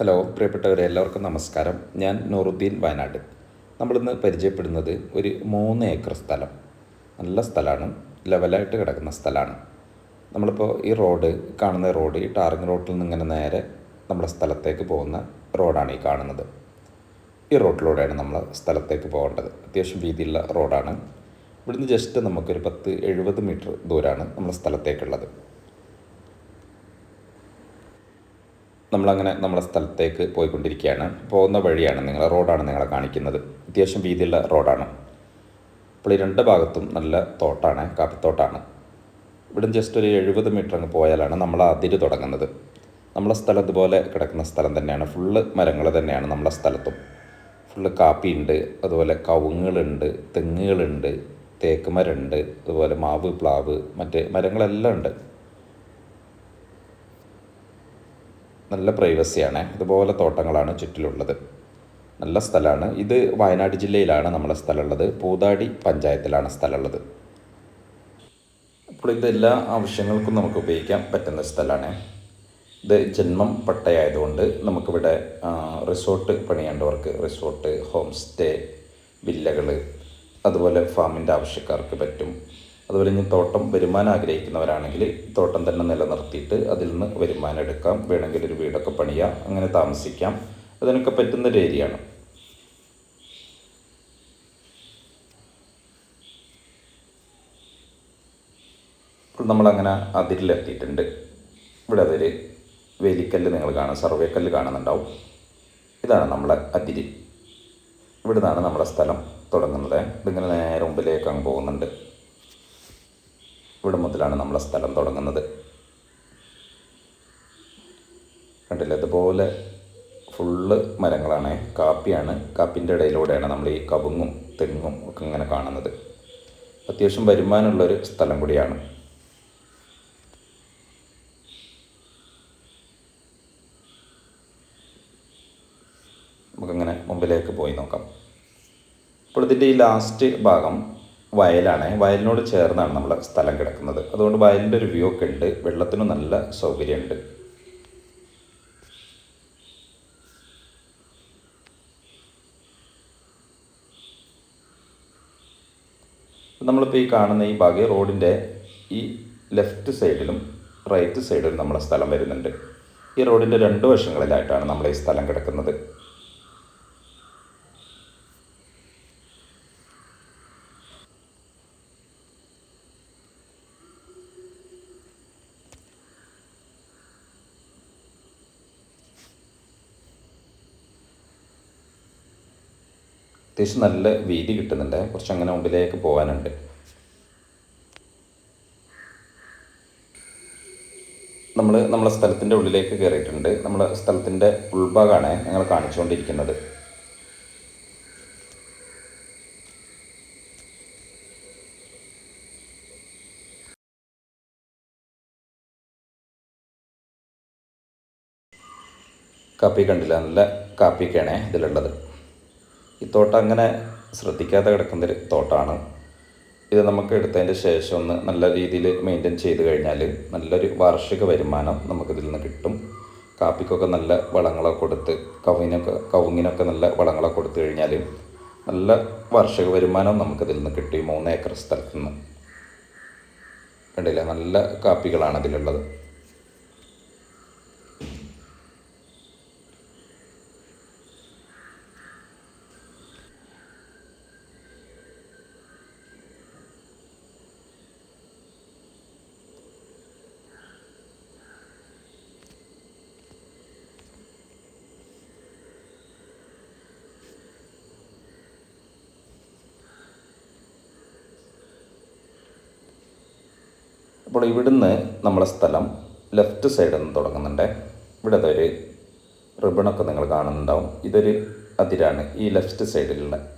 Hello പ്രിയപ്പെട്ടവരെ എല്ലാവർക്കും നമസ്കാരം. ഞാൻ നൂറുദ്ദീൻ വയനാട്. നമ്മളിന്ന് പരിചയപ്പെടുന്നത് ഒരു മൂന്ന് ഏക്കർ സ്ഥലം. നല്ല സ്ഥലമാണ് ലെവലായിട്ട് കിടക്കുന്ന സ്ഥലമാണ്. നമ്മളിപ്പോൾ ഈ റോഡ് കാണുന്ന റോഡ് ഈ ടാറിങ് റോഡിൽ നിന്ന് ഇങ്ങനെ നേരെ നമ്മുടെ സ്ഥലത്തേക്ക് പോകുന്ന റോഡാണ് ഈ കാണുന്നത്. ഈ റോഡിലൂടെയാണ് നമ്മൾ സ്ഥലത്തേക്ക് പോകേണ്ടത്. അത്യാവശ്യം വീതിയുള്ള റോഡാണ്. ഇവിടുന്ന് ജസ്റ്റ് നമുക്കൊരു പത്ത് എഴുപത് മീറ്റർ ദൂരമാണ് നമ്മുടെ സ്ഥലത്തേക്കുള്ളത്. നമ്മളങ്ങനെ നമ്മുടെ സ്ഥലത്തേക്ക് പോയിക്കൊണ്ടിരിക്കുകയാണ്. പോകുന്ന വഴിയാണ് നിങ്ങളെ റോഡാണ് നിങ്ങളെ കാണിക്കുന്നത്. അത്യാവശ്യം വീതിയുള്ള റോഡാണ്. അപ്പോൾ ഈ രണ്ട് ഭാഗത്തും നല്ല തോട്ടാണ് കാപ്പിത്തോട്ടാണ്. ഇവിടെ ജസ്റ്റ് ഒരു എഴുപത് മീറ്റർ അങ്ങ് പോയാലാണ് നമ്മൾ അതിര് തുടങ്ങുന്നത്. നമ്മളെ സ്ഥലം ഇതുപോലെ കിടക്കുന്ന സ്ഥലം തന്നെയാണ്. ഫുള്ള് മരങ്ങൾ തന്നെയാണ് നമ്മളെ സ്ഥലത്തും. ഫുള്ള് കാപ്പിയുണ്ട് അതുപോലെ കവുങ്ങുകളുണ്ട് തെങ്ങുകളുണ്ട് തേക്ക് മരമുണ്ട് അതുപോലെ മാവ് പ്ലാവ് മറ്റ് മരങ്ങളെല്ലാം ഉണ്ട്. നല്ല പ്രൈവസിയാണ് ഇതുപോലെ തോട്ടങ്ങളാണ് ചുറ്റിലുള്ളത്. നല്ല സ്ഥലമാണ്. ഇത് വയനാട് ജില്ലയിലാണ് നമ്മുടെ സ്ഥലമുള്ളത്. പൂതാടി പഞ്ചായത്തിലാണ് സ്ഥലമുള്ളത്. അപ്പോൾ ഇത് എല്ലാ ആവശ്യങ്ങൾക്കും നമുക്ക് ഉപയോഗിക്കാൻ പറ്റുന്ന സ്ഥലമാണ്. ഇത് ജന്മം പട്ടയായതുകൊണ്ട് നമുക്കിവിടെ റിസോർട്ട് പണിയേണ്ടവർക്ക് റിസോർട്ട് ഹോം സ്റ്റേ വില്ലകൾ അതുപോലെ ഫാമിന്റെ ആവശ്യക്കാർക്ക് പറ്റും. അതുപോലെ ഇനി തോട്ടം വരുമാനം ആഗ്രഹിക്കുന്നവരാണെങ്കിൽ തോട്ടം തന്നെ നിലനിർത്തിയിട്ട് അതിൽ നിന്ന് വരുമാനം എടുക്കാം. വേണമെങ്കിൽ ഒരു വീടൊക്കെ പണിയാം. അങ്ങനെ താമസിക്കാം. അതിനൊക്കെ പറ്റുന്ന ഒരു ഏരിയയാണ്. ഇപ്പോൾ നമ്മളങ്ങനെ അതിരിലെത്തിയിട്ടുണ്ട്. ഇവിടെ അതൊരു വേലിക്കല്ല് നിങ്ങൾ കാണാം. സർവേക്കല്ല് കാണുന്നുണ്ടാവും. ഇതാണ് നമ്മളെ അതിരി. ഇവിടുന്നാണ് നമ്മുടെ സ്ഥലം തുടങ്ങുന്നത്. ഇതിങ്ങനെ നേരെ മുമ്പിലേക്ക് അങ്ങ് പോകുന്നുണ്ട്. ഇവിടെ മുതലാണ് നമ്മളെ സ്ഥലം തുടങ്ങുന്നത്. കണ്ടില്ലേ? ഇതുപോലെ ഫുള്ള് മരങ്ങളാണ്. കാപ്പിയാണ്. കാപ്പിന്റെ ഇടയിലൂടെയാണ് നമ്മൾ ഈ കവുങ്ങും തെങ്ങും ഒക്കെ ഇങ്ങനെ കാണുന്നത്. അത്യാവശ്യം വരുമാനമുള്ളൊരു സ്ഥലം കൂടിയാണ്. നമുക്കിങ്ങനെ മുമ്പിലേക്ക് പോയി നോക്കാം. അപ്പോൾ ഇതിന്റെ ഈ ലാസ്റ്റ് ഭാഗം വയലാണ്. വയലിനോട് ചേർന്നാണ് നമ്മൾ സ്ഥലം കിടക്കുന്നത്. അതുകൊണ്ട് വയലിന്റെ ഒരു വ്യൂ ഒക്കെ ഉണ്ട്. വെള്ളത്തിന് നല്ല സൗകര്യമുണ്ട്. നമ്മളിപ്പോൾ ഈ കാണുന്ന ഈ ഭാഗ്യ റോഡിന്റെ ഈ ലെഫ്റ്റ് സൈഡിലും റൈറ്റ് സൈഡിലും നമ്മളെ സ്ഥലം വരുന്നുണ്ട്. ഈ റോഡിന്റെ രണ്ട് വശങ്ങളിലായിട്ടാണ് നമ്മൾ ഈ സ്ഥലം കിടക്കുന്നത്. അത്യാവശ്യം നല്ല വീതി കിട്ടുന്നുണ്ട്. കുറച്ച് അങ്ങനെ മുമ്പിലേക്ക് പോകാനുണ്ട്. നമ്മൾ നമ്മളെ സ്ഥലത്തിന്റെ ഉള്ളിലേക്ക് കയറിയിട്ടുണ്ട് നമ്മളെ സ്ഥലത്തിന്റെ ഉൾഭാഗമാണ് ഞങ്ങൾ കാണിച്ചുകൊണ്ടിരിക്കുന്നത്. കാപ്പി കണ്ടില്ല. നല്ല കാപ്പിയൊക്കെയാണ് ഇതിലുള്ളത്. ഈ തോട്ടം അങ്ങനെ ശ്രദ്ധിക്കാതെ കിടക്കുന്നൊരു തോട്ടമാണ് ഇത് നമുക്ക് എടുത്തതിന്റെ ശേഷം ഒന്ന് നല്ല രീതിയിൽ മെയിന്റെയിൻ ചെയ്ത് കഴിഞ്ഞാൽ നല്ലൊരു വാർഷിക വരുമാനം നമുക്കിതിൽ നിന്ന് കിട്ടും. കാപ്പിക്കൊക്കെ നല്ല വളങ്ങളൊക്കെ കൊടുത്ത് കവുങ്ങിനൊക്കെ കവുങ്ങിനൊക്കെ നല്ല വളങ്ങളൊക്കെ കൊടുത്തു കഴിഞ്ഞാൽ നല്ല വാർഷിക വരുമാനം നമുക്കിതിൽ നിന്ന് കിട്ടും മൂന്ന് ഏക്കർ സ്ഥലത്ത് നിന്ന്. കണ്ടില്ലേ? നല്ല കാപ്പികളാണ് ഇതിലുള്ളത്. അപ്പോൾ ഇവിടുന്ന് നമ്മളെ സ്ഥലം ലെഫ്റ്റ് സൈഡിൽ നിന്ന് തുടങ്ങുന്നുണ്ട്. ഇവിടെ ഒരു റിബണൊക്കെ നിങ്ങൾ കാണുന്നുണ്ടാവും. ഇതൊരു അതിരാണ്. ഈ ലെഫ്റ്റ് സൈഡിലുള്ള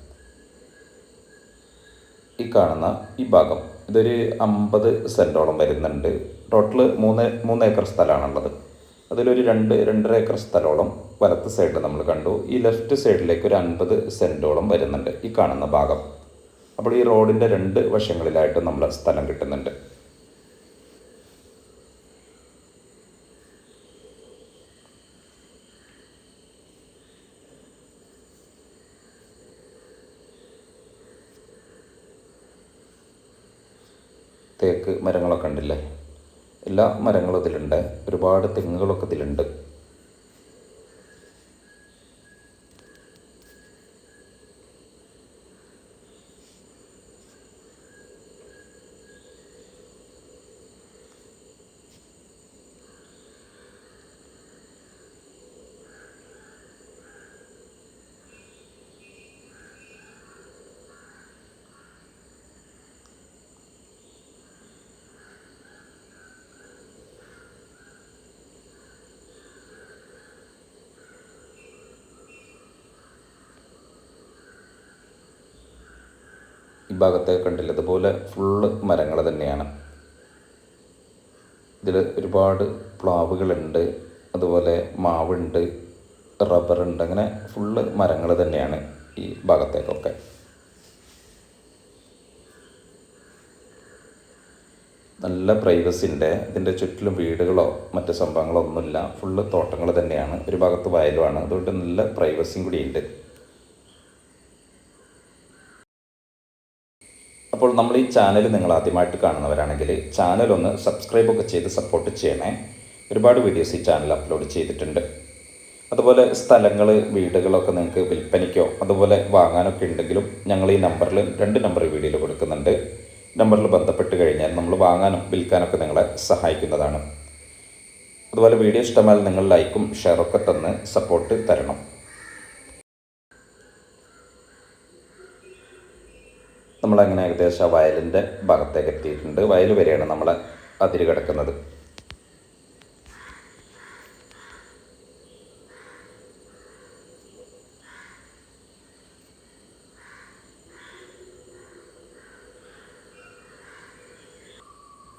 ഈ കാണുന്ന ഈ ഭാഗം. ഇതൊരു അമ്പത് സെന്റോളം വരുന്നുണ്ട്. ടോട്ടൽ മൂന്ന് മൂന്ന് ഏക്കർ സ്ഥലമാണുള്ളത്. അതിലൊരു രണ്ട് രണ്ടര ഏക്കർ സ്ഥലോളം വലത്ത് സൈഡിൽ നമ്മൾ കണ്ടു. ഈ ലെഫ്റ്റ് സൈഡിലേക്ക് ഒരു അൻപത് സെന്റോളം വരുന്നുണ്ട് ഈ കാണുന്ന ഭാഗം. അപ്പോൾ ഈ റോഡിന്റെ രണ്ട് വശങ്ങളിലായിട്ട് നമ്മൾ സ്ഥലം കിട്ടുന്നുണ്ട്. തേക്ക് മരങ്ങളൊക്കെ ഉണ്ടല്ലേ? എല്ലാ മരങ്ങളും ഇതിലുണ്ട്. ഒരുപാട് തെങ്ങുകളൊക്കെ ഇതിലുണ്ട്. ഈ ഭാഗത്തെ കണ്ടില്ല? അതുപോലെ ഫുള്ള് മരങ്ങൾ തന്നെയാണ്. ഇതിൽ ഒരുപാട് പ്ലാവുകളുണ്ട്. അതുപോലെ മാവുണ്ട് റബ്ബറുണ്ട്. അങ്ങനെ ഫുള്ള് മരങ്ങൾ തന്നെയാണ് ഈ ഭാഗത്തേക്കൊക്കെ. നല്ല പ്രൈവസിന്റെ ഇതിന്റെ ചുറ്റിലും വീടുകളോ മറ്റു സംഭവങ്ങളോ ഒന്നുമില്ല. ഫുള്ള് തോട്ടങ്ങൾ തന്നെയാണ്. ഒരു ഭാഗത്ത് വയലുമാണ്. അതുകൊണ്ട് നല്ല പ്രൈവസിയും കൂടി ഉണ്ട് അപ്പോൾ നമ്മൾ ഈ ചാനൽ നിങ്ങൾ ആദ്യമായിട്ട് കാണുന്നവരാണെങ്കിൽ ചാനൽ ഒന്ന് സബ്സ്ക്രൈബ് ഒക്കെ ചെയ്ത് സപ്പോർട്ട് ചെയ്യണേ. ഒരുപാട് വീഡിയോസ് ഈ ചാനൽ അപ്ലോഡ് ചെയ്തിട്ടുണ്ട്. അതുപോലെ സ്ഥലങ്ങൾ വീടുകളൊക്കെ നിങ്ങൾക്ക് വിൽപ്പനയ്ക്കോ അതുപോലെ വാങ്ങാനൊക്കെ ഉണ്ടെങ്കിലും ഞങ്ങൾ ഈ നമ്പറിൽ രണ്ട് നമ്പർ വീഡിയോയിൽ കൊടുക്കുന്നുണ്ട്. നമ്പറിൽ ബന്ധപ്പെട്ട് കഴിഞ്ഞാൽ നമ്മൾ വാങ്ങാനും വിൽക്കാനൊക്കെ നിങ്ങളെ സഹായിക്കുന്നതാണ്. അതുപോലെ വീഡിയോ ഇഷ്ടമായാൽ നിങ്ങൾ ലൈക്കും ഷെയറൊക്കെ തന്ന് സപ്പോർട്ട് തരണം. നമ്മളങ്ങനെ ഏകദേശം ആ വയലിന്റെ ഭാഗത്തേക്ക് എത്തിയിട്ടുണ്ട്. വയൽ വരെയാണ് നമ്മൾ അതിര് കിടക്കുന്നത്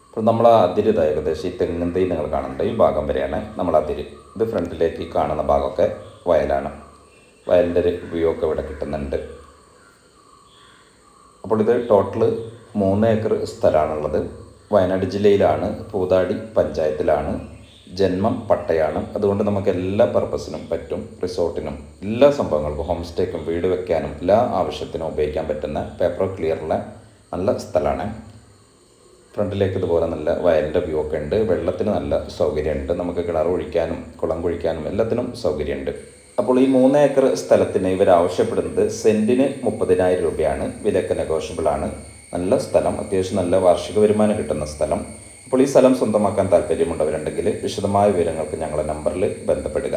അപ്പോൾ നമ്മൾ അതിര് ഏകദേശം ഈ തെങ്ങിൻ തൈ നിങ്ങൾ കാണേണ്ട ഈ ഭാഗം വരെയാണ് നമ്മൾ അതിര്. ഇത് ഫ്രണ്ടിലേക്ക് കാണുന്ന ഭാഗമൊക്കെ വയലാണ്. വയലിന്റെ ഒരു വ്യൂ ഒക്കെ ഇവിടെ കിട്ടുന്നുണ്ട്. അപ്പോൾ ഇത് ടോട്ടൽ മൂന്ന് ഏക്കർ സ്ഥലമാണുള്ളത്. വയനാട് ജില്ലയിലാണ് പൂതാടി പഞ്ചായത്തിലാണ് ജന്മം പട്ടയാണ്. അതുകൊണ്ട് നമുക്ക് എല്ലാ പർപ്പസിനും പറ്റും റിസോർട്ടിനും എല്ലാ സംഭവങ്ങൾക്കും ഹോം സ്റ്റേക്കും വീട് വെക്കാനും എല്ലാ ആവശ്യത്തിനും ഉപയോഗിക്കാൻ പറ്റുന്ന പേപ്പർ ക്ലിയറുള്ള നല്ല സ്ഥലമാണ്. ഫ്രണ്ടിലേക്ക് ഇതുപോലെ നല്ല വയലിന്റെ വ്യൂ ഒക്കെ ഉണ്ട്. വെള്ളത്തിന് നല്ല സൗകര്യമുണ്ട്. നമുക്ക് കിണർ ഒഴിക്കാനും കുളം കുഴിക്കാനും എല്ലാത്തിനും സൗകര്യമുണ്ട്. അപ്പോൾ ഈ മൂന്ന് ഏക്കർ സ്ഥലത്തിന് ഇവർ ആവശ്യപ്പെടുന്നത് സെന്റിന് മുപ്പതിനായിരം രൂപയാണ്. വിലക്ക് നെഗോഷ്യബിൾ ആണ്. നല്ല സ്ഥലം. അത്യാവശ്യം നല്ല വാർഷിക വരുമാനം കിട്ടുന്ന സ്ഥലം. അപ്പോൾ ഈ സ്ഥലം സ്വന്തമാക്കാൻ താല്പര്യമുള്ളവരുണ്ടെങ്കിൽ വിശദമായ വിവരങ്ങൾക്ക് ഞങ്ങളുടെ നമ്പറിൽ ബന്ധപ്പെടുക.